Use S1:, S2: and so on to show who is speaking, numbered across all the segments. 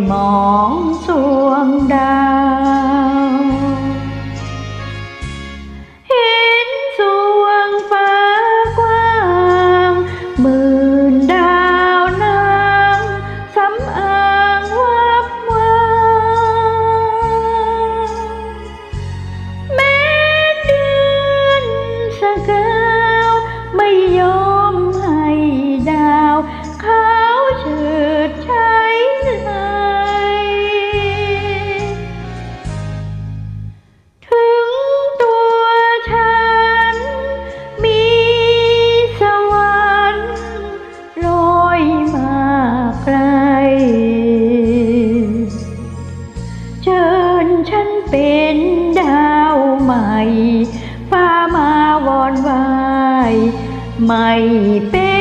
S1: mòn xuống đá. ใกลเชิญฉันเป็นดาวใหม่ฟ้ามาวอนวาย ไม่เป็น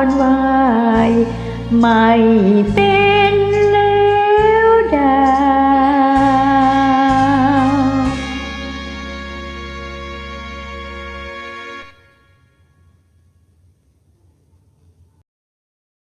S1: อนไหวไม่เป็น